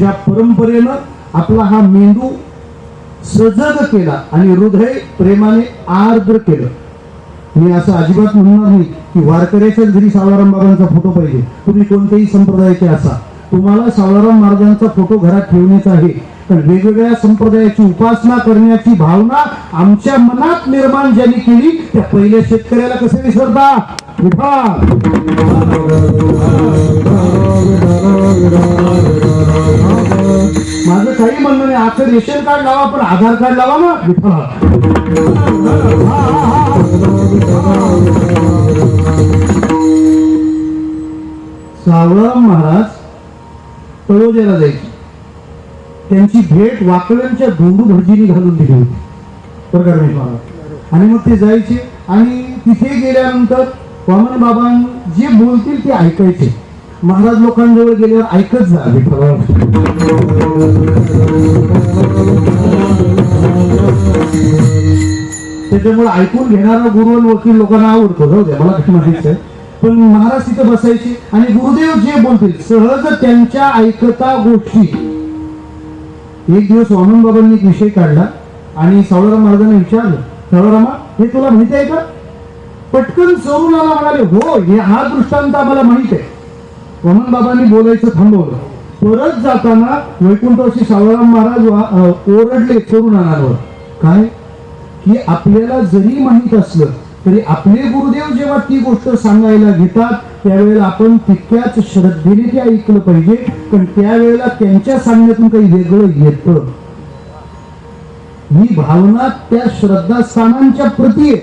ज्या परंपरेनं आपला हा मेंदू सजग केला आणि हृदय प्रेमाने आर्द्र केलं. मी असं अजिबात म्हणणार नाही की वारकऱ्याच्याच घरी सावळाराम बाबांचा फोटो पाहिजे. तुम्ही कोणत्याही संप्रदायाचे असा तुम्हाला सावळाराम महाराजांचा फोटो घरात ठेवण्याचा आहे. पण वेगवेगळ्या संप्रदायाची उपासना करण्याची भावना आमच्या मनात निर्माण ज्यांनी केली त्या पहिल्या शेतकऱ्याला कसे विसरता? माझं काही म्हणणं नाही. आजचं रेशन कार्ड लावा पण आधार कार्ड लावा ना विठा महाराज तळोजेला जायचे. त्यांची भेट वाकड्यांच्या धोंडू भजीने घालून दिली होती. बरं महाराज? आणि मग ते जायचे आणि तिथे गेल्यानंतर वामन बाबां जे बोलतील ते ऐकायचे. महाराज लोकांजवळ गेल्यावर ऐकत जा. त्याच्यामुळे ऐकून घेणारा गुरु आणि वकील लोकांना आवडतो. जाऊ द्या मला काही माहिती आहे? पण महाराज तिथं बसायचे आणि गुरुदेव जे बोलतील सहज त्यांच्या ऐकता गोष्टी. एक दिवस वामन बाबांनी एक विषय काढला आणि सावळाराम महाराजांना विचारलं सावळारामा हे तुला माहिती आहे का? पटकन चोरून आला म्हणाले हो हे हा दृष्टांत आम्हाला माहीत आहे. वामन बाबांनी बोलायचं थांबवलं. परत जाताना वैकुंठवासी सावळाराम महाराज वा- ओरडले चोरून आणावर काय? की आपल्याला जरी माहीत असलं तरी आपले गुरुदेव जेव्हा ती गोष्ट सांगायला घेतात त्यावेळेला आपण तितक्याच श्रद्धेने ते ऐकलं पाहिजे पण त्यावेळेला त्यांच्या सांगण्यातून काही वेगळं येतं. ही भावना त्या श्रद्धास्थानांच्या प्रती